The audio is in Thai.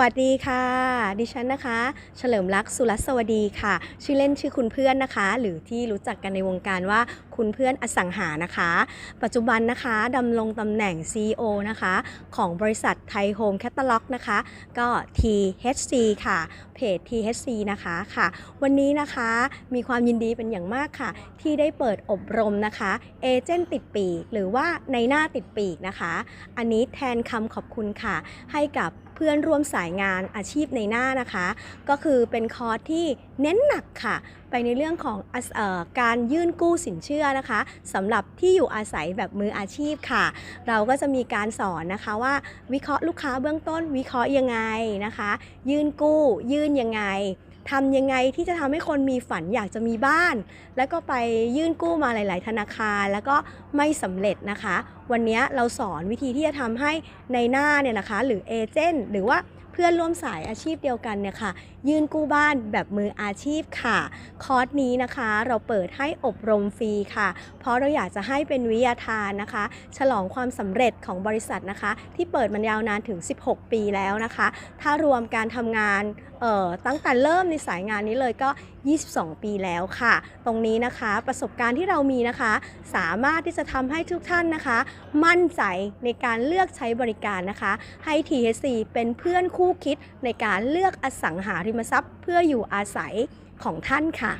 วัสดีค่ะ ดิฉันนะคะ เฉลิมลักษณ์สุรัสวดีค่ะ ชื่อเล่นชื่อคุณเพื่อนนะคะ หรือที่รู้จักกันในวงการว่า คุณเพื่อนอสังหานะคะ ปัจจุบันนะคะดำรงตำแหน่ง CEO นะคะ ของบริษัทไทยโฮมแคตตาล็อกนะคะ ก็ THC ค่ะ เพจ THC นะคะค่ะ วันนี้นะคะมีความยินดีเป็นอย่างมากค่ะ ที่ได้เปิดอบรมนะคะเอเจนต์ติดปีก หรือว่าในหน้าติดปีกนะคะ อันนี้แทนคำขอบคุณค่ะ ให้กับเพื่อนร่วมสายงานอาชีพในหน้านะคะ ก็คือเป็นคอร์สที่เน้นหนักค่ะไปในเรื่องของออการยื่นกู้สินเชื่อนะคะสำหรับที่อยู่อาศัยแบบมืออาชีพค่ะ เราก็จะมีการสอนนะคะว่าวิเคราะห์ลูกค้าเบื้องต้น วิเคราะห์ยังไงนะคะ ยื่นกู้ ยื่นยังไงทำยังไงที่จะทำให้คนมีฝันอยากจะมีบ้าน แล้วก็ไปยื่นกู้มาหลาย ๆ ธนาคาร แล้วก็ไม่สำเร็จนะคะ วันนี้เราสอนวิธีที่จะทำให้ในหน้าเนี่ยนะคะ หรือเอเจนต์หรือว่า พื่อนร่วมสายอาชีพเดียวกันเนี่ยค่ะ ยื่นกู้บ้านแบบมืออาชีพค่ะ คอร์สนี้นะคะเราเปิดให้อบรมฟรีค่ะ เพราะเราอยากจะให้เป็นวิทยาทานนะคะ ฉลองความสำเร็จของบริษัทนะคะ ที่เปิดมันยาวนานถึง 16 ปีแล้วนะคะ ถ้ารวมการทำงานออตั้งแต่เริ่มในสายงานนี้เลยก็22 ปีแล้วค่ะ ตรงนี้นะคะประสบการณ์ที่เรามีนะคะ สามารถที่จะทำให้ทุกท่านนะคะ มั่นใจในการเลือกใช้บริการนะคะ ให้ THC เป็นเพื่อนคู่คิดในการเลือกอสังหาริมทรัพย์ เพื่ออยู่อาศัยของท่านค่ะ